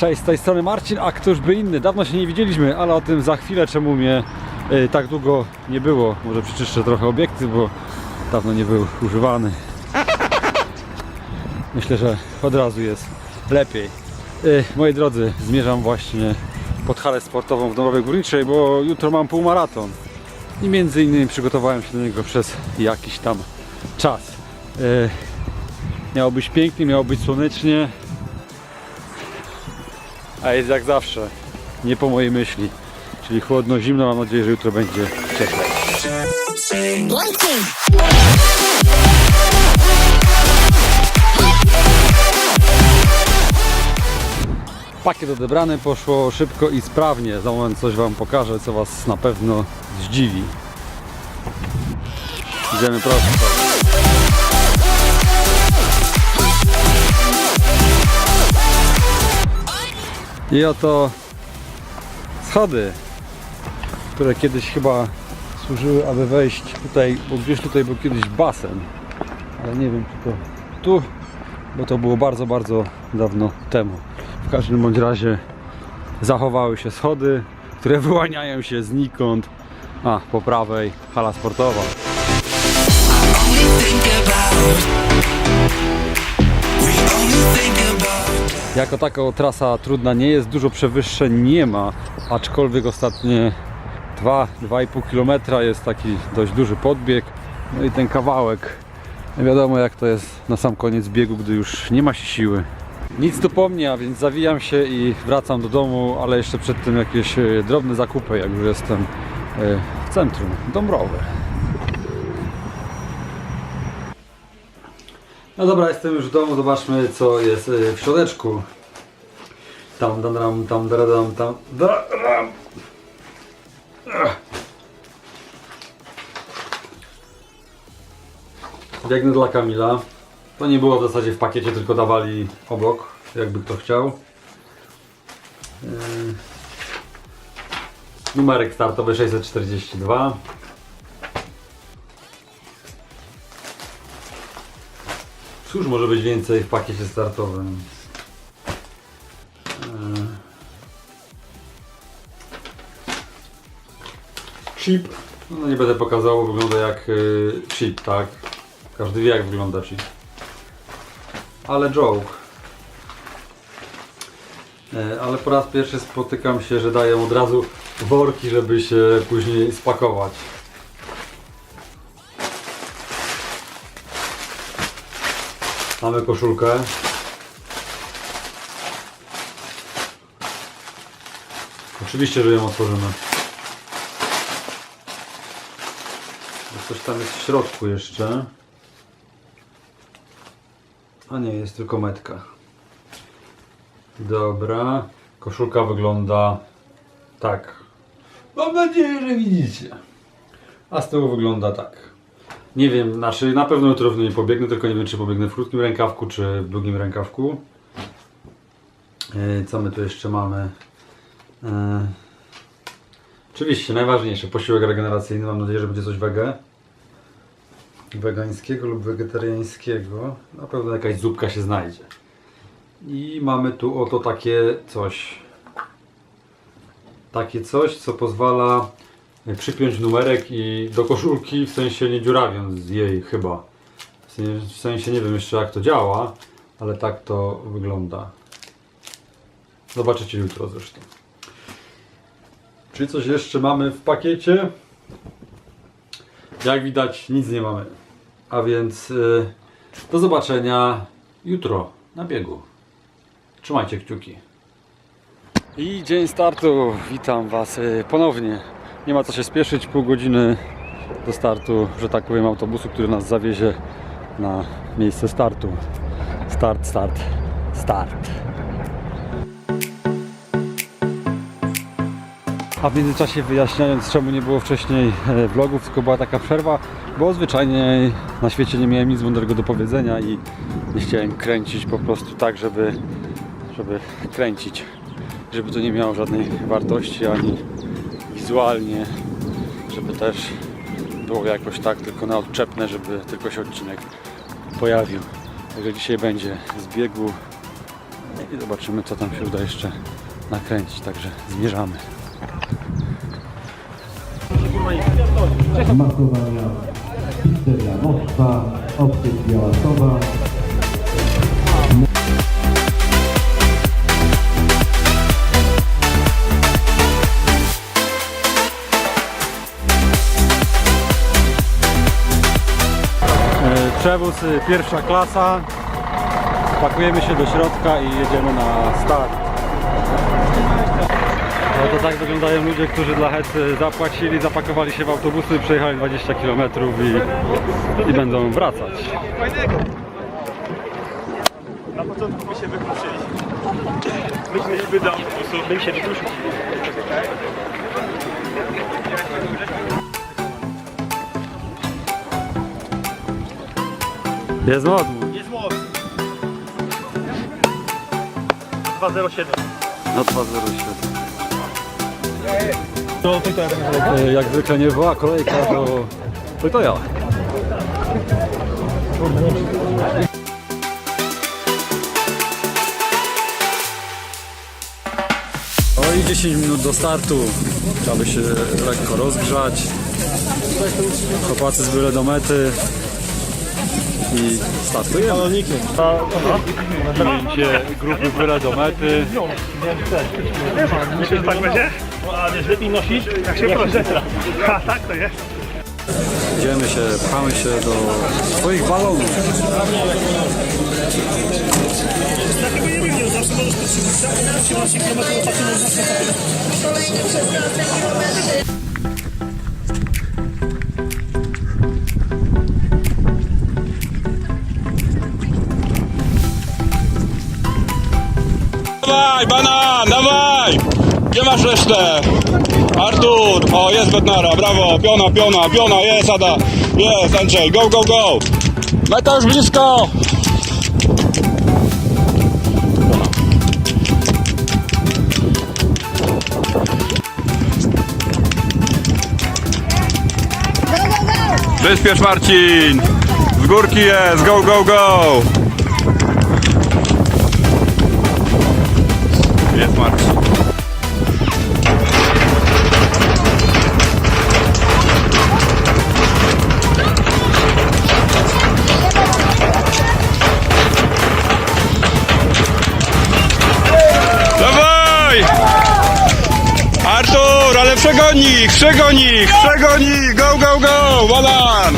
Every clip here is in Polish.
Cześć, z tej strony Marcin, a któż by inny? Dawno się nie widzieliśmy, ale o tym za chwilę, czemu mnie y, tak długo nie było. Może przeczyszczę trochę obiekty, bo dawno nie był używany. Myślę, że od razu jest lepiej. Y, moi drodzy, zmierzam właśnie pod halę sportową w Dąbrowie Górniczej, bo jutro mam półmaraton. I między innymi przygotowałem się do niego przez jakiś tam czas. Y, miało być pięknie, miało być słonecznie, a jest jak zawsze, nie po mojej myśli. Czyli chłodno, zimno, mam nadzieję, że jutro będzie cieplej. Pakiet odebrany, poszło szybko i sprawnie. Za moment coś Wam pokażę, co Was na pewno zdziwi. Idziemy prosto. I oto schody, które kiedyś chyba służyły, aby wejść tutaj, bo gdzieś tutaj był kiedyś basen. Ale nie wiem, czy to tu, bo to było bardzo, bardzo dawno temu. W każdym bądź razie zachowały się schody, które wyłaniają się znikąd. A, po prawej hala sportowa. Jako taka trasa trudna nie jest, dużo przewyższeń nie ma, aczkolwiek ostatnie 2-2,5 km jest taki dość duży podbieg. No i ten kawałek, wiadomo jak to jest na sam koniec biegu, gdy już nie ma się siły. Nic tu po mnie, a więc zawijam się i wracam do domu, ale jeszcze przed tym jakieś e, drobne zakupy, jak już jestem e, w centrum Dąbrowy. No dobra, jestem już w domu, zobaczmy co jest y, w środeczku. Tam, tam, tam, tam, tam, tam, tam. Biegnę dla Kamila. To nie było w zasadzie w pakiecie, tylko dawali obok, jakby kto chciał. Yy. Numerek startowy 642. Cóż może być więcej w pakiecie startowym? Eee. Chip. No nie będę pokazał, wygląda jak y, chip, tak? Każdy wie jak wygląda chip. Ale joke. E, Ale po raz pierwszy spotykam się, że dają od razu worki, żeby się później spakować. Mamy koszulkę. Oczywiście, że ją otworzymy. Coś tam jest w środku jeszcze. A nie, jest tylko metka. Dobra. Koszulka wygląda tak. Mam nadzieję, że widzicie. A z tyłu wygląda tak. Nie wiem, znaczy na pewno jutro w pobiegnę, tylko nie wiem czy pobiegnę w krótkim rękawku, czy w długim rękawku. Yy, Co my tu jeszcze mamy? Yy, Oczywiście, najważniejsze, posiłek regeneracyjny. Mam nadzieję, że będzie coś wege. Wegańskiego lub wegetariańskiego. Na pewno jakaś zupka się znajdzie. I mamy tu oto takie coś. Takie coś, co pozwala przypiąć numerek i do koszulki, w sensie nie dziurawiąc jej chyba. W sensie, nie wiem jeszcze jak to działa, ale tak to wygląda. Zobaczycie jutro zresztą. Czy coś jeszcze mamy w pakiecie? Jak widać nic nie mamy. A więc y, do zobaczenia jutro na biegu. Trzymajcie kciuki. I dzień startu. Witam Was y, ponownie. Nie ma co się spieszyć, pół godziny do startu, że tak powiem, autobusu, który nas zawiezie na miejsce startu. Start, start, start. A w międzyczasie wyjaśniając, czemu nie było wcześniej e, vlogów, tylko była taka przerwa, bo zwyczajnie na świecie nie miałem nic mądrego do powiedzenia i nie chciałem kręcić po prostu tak, żeby, żeby kręcić, żeby to nie miało żadnej wartości ani wizualnie, żeby też było jakoś tak tylko na odczepne, żeby tylko się odcinek pojawił. Także dzisiaj będzie z biegu I zobaczymy co tam się uda jeszcze nakręcić, także zmierzamy. Makowania, pizzeria Moskwa, optyk Białasowa, Przewóz y, pierwsza klasa. Pakujemy się do środka i jedziemy na start. No to tak wyglądają ludzie, którzy dla Hecy zapłacili, zapakowali się w autobusy, przejechali 20 km i, i będą wracać. Na początku by się wykluczyli. Myśmy szli do autobusu, bym się wykluczył. Jest modny. Jest młody. 207. Na 207. To ty E, Jak zwykle nie była kolejka, to, to, to ja. O i 10 minut do startu. Trzeba by się lekko rozgrzać. Chłopacy z byle do mety. I startujemy. Balonikiem. Idzie grupy byle do mety. Myślisz, że tak będzie? A wiesz, lepiej nosić, jak się prosi. Ha, tak to jest. Idziemy się, pchamy się do swoich balonów. Dawaj, banan, dawaj! Gdzie masz resztę? Artur, o jest Bednara, brawo, piona, piona, piona, jest Ada, jest Andrzej, go, go, go! Meta już blisko! Wyspiesz Marcin! Z górki jest, go, go, go! Jest Marcin. Dawaj! Artur, ale przegoni, przegoni, przegoni, go, go, go, balan!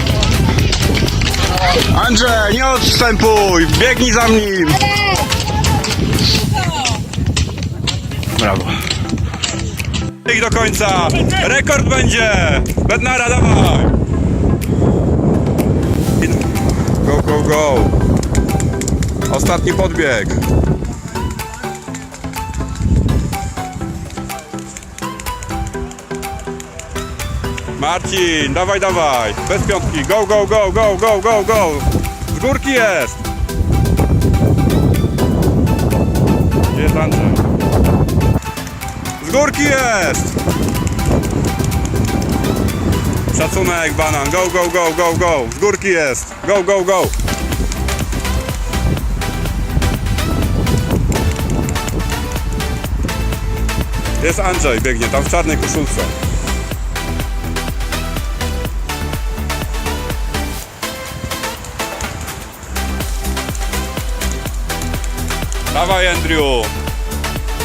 Andrzej, nie odstępuj, biegnij za nim! Brawo. Ich do końca. Rekord będzie. Bednara, dawaj. Go, go, go. Ostatni podbieg. Marcin, dawaj, dawaj. Bez piątki. Go, go, go, go, go, go, go. Z górki jest. Gdzie jest Andrzej? Górki jest! Szacunek, banan. Go, go, go, go, go. Z górki jest. Go, go, go. Jest Andrzej, biegnie tam w czarnej koszulce. Dawaj, Andrew.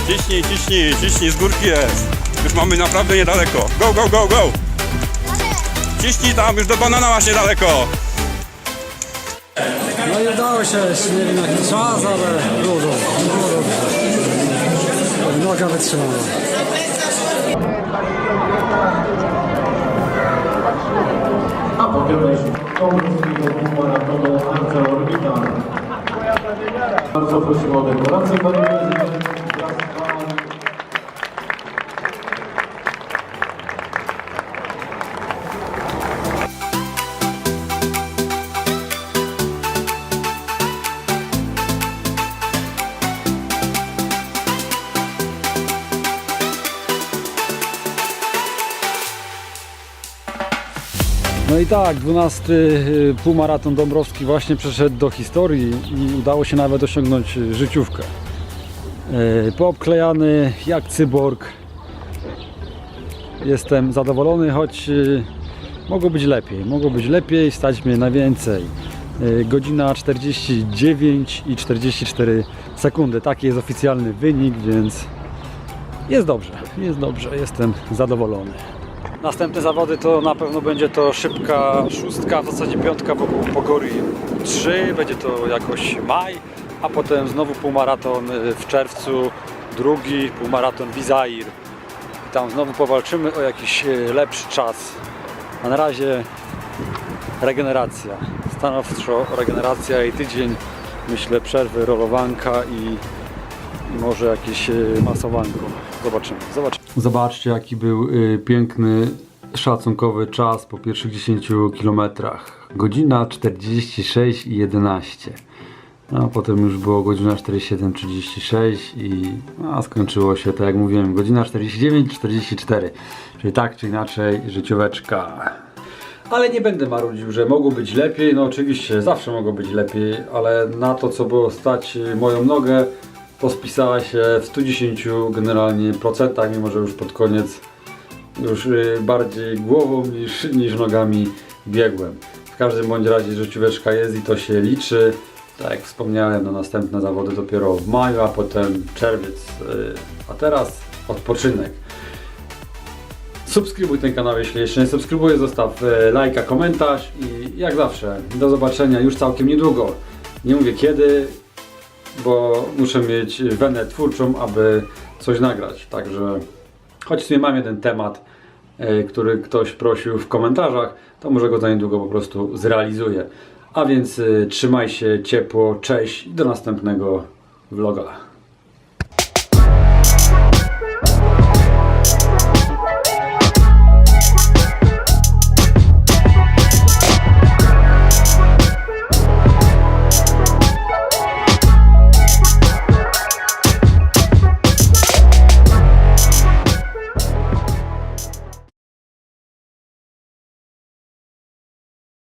Ciśnij, ciśnij, ciśnij, z górki jest. Już mamy naprawdę niedaleko. Go, go, go, go! Ciśnij tam, już do banana masz niedaleko. No i udało się, nie wiem jaki czas, ale było dobrze. Było dobrze. Noga wytrzymała. a potem konkurskiego półmaratonu Arca Orbital. Bardzo prosimy o dekorację, panie prezydencie. No i tak, 12 y, półmaraton Dąbrowski właśnie przeszedł do historii i udało się nawet osiągnąć y, życiówkę. Yy, poobklejany jak cyborg. Jestem zadowolony, choć mogło być lepiej. Mogło być lepiej, stać mnie na więcej. Godzina 49 i 44 sekundy. Taki jest oficjalny wynik, więc jest dobrze. Jest dobrze, jestem zadowolony. Następne zawody to na pewno będzie to szybka szóstka, w zasadzie piątka wokół Pogori 3, będzie to jakoś maj, a potem znowu półmaraton y, w czerwcu, drugi półmaraton Wizair. I tam znowu powalczymy o jakiś y, lepszy czas. A na razie regeneracja. Stanowczo regeneracja i tydzień, myślę, przerwy, rolowanka i i może jakieś y, masowanko. Zobaczymy, zobaczymy. Zobaczcie jaki był y, piękny, szacunkowy czas po pierwszych 10 kilometrach. Godzina 46 i 11. A potem już było godzina 47.36 i a skończyło się, tak jak mówiłem, godzina 49.44. Czyli tak czy inaczej, życióweczka. Ale nie będę marudził, że mogło być lepiej. No oczywiście, zawsze mogło być lepiej, ale na to, co było stać moją nogę, to spisała się w 110 generalnie procentach, mimo że już pod koniec już y, bardziej głową niż, niż nogami biegłem. W każdym bądź razie życióweczka jest i to się liczy. Tak jak wspomniałem, no następne zawody dopiero w maju, a potem czerwiec. y, A teraz odpoczynek. Subskrybuj ten kanał, jeśli jeszcze nie subskrybujesz, zostaw e, lajka, komentarz i jak zawsze, do zobaczenia już całkiem niedługo. Nie mówię kiedy, bo muszę mieć wenę twórczą, aby coś nagrać. Także choć w mam jeden temat, e, który ktoś prosił w komentarzach, to może go za niedługo po prostu zrealizuję. A więc e, trzymaj się ciepło, cześć i do następnego vloga.